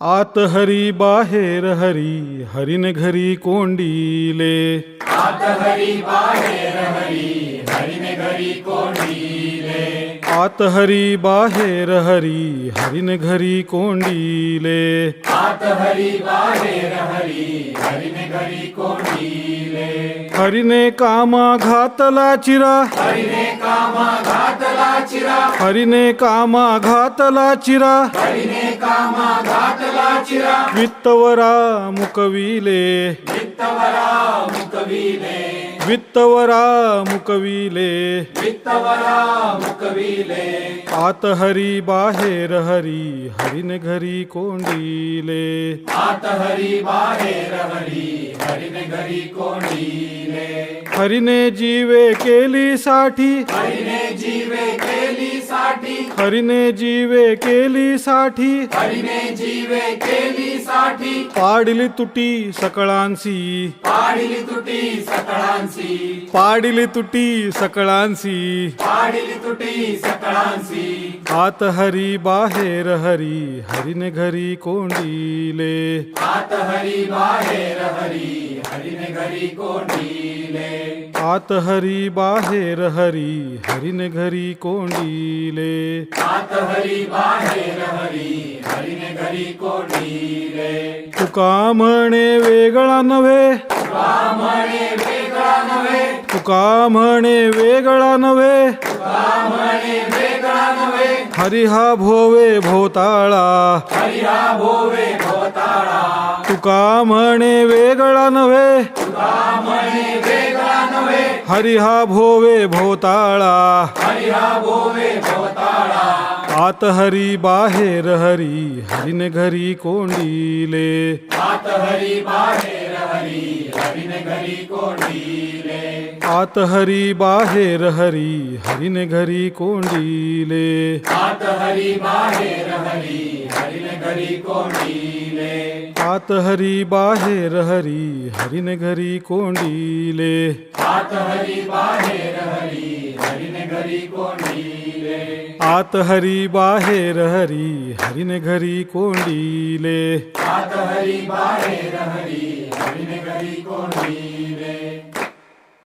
आत हरी बाहेर हरी हरीन घरी कोंडीले. आत हरी बाहेर हरी हरिने घरी कोंडीले. आत हरी बाहेर हरी हरीन घरी कोंडीले. आत हरी बाहेर हरी हरिने घरी कोंडीले. हरीने कामा घातला चिरा. हरिने कामा घातला चिरा. हरीने कामा घातला चिरा. हरिने कामा घातला चिरा. वित्तवरा मुकविले. वित्तवरा मुकविले. वित्तवरा मुकविले वित्तवरा मुकविले आत हरी बाहेर हरी हरीन घरी कोंडीले। आत हरी बाहेर हरी हरिने घरी कोंडीले। हरीने जीवे केली साठी हरिने जीवे केली साठी हरीने जीवे केली साठी हरिने जीवे केली साठी पाडली तुटी सकळांसी। पाडिली तुटी सकळांसी। पाडली तुटी सकळांसी पाडिली तुटी सकळांसी आत हरी बाहेर हरी हरीने घरी कोंडीले आत हरी बाहेर हरी हरिने घरी कोंडीले आत हरी बाहेर हरी हरीने घरी कोंडीले आत हरी बाहेर हरी हरिने घरी कोंडीले तुका म्हणे वेगळा नव्हे म्हणे वेगळा नव्हे तुका म्हणे वेगळा नव्हे. म्हणे वेगळा नव्हे हरी हा भोवे भोताळा भोवे भोताळा तुका म्हणे वेगळा नव्हे. म्हणे हरी हा भोवे भोताळा भोवे भोताळा आत हरी बाहेर हरी हरीने घरी कोंडीले. आत हरी बाहेर आत हरी बाहेर हरी हरीने घरी कोंडीले. आत हरी बाहेर हरी हरिने घरी कोंडीले. आत हरी बाहेर हरी हरीने घरी कोंडीले. आत हरी बाहेर हरी हरिने घरी कोंडीले. आत हरी बाहेर हरी हरीने घरी कोंडीले. आत हरी बाहेर हरी Sri Negari Konine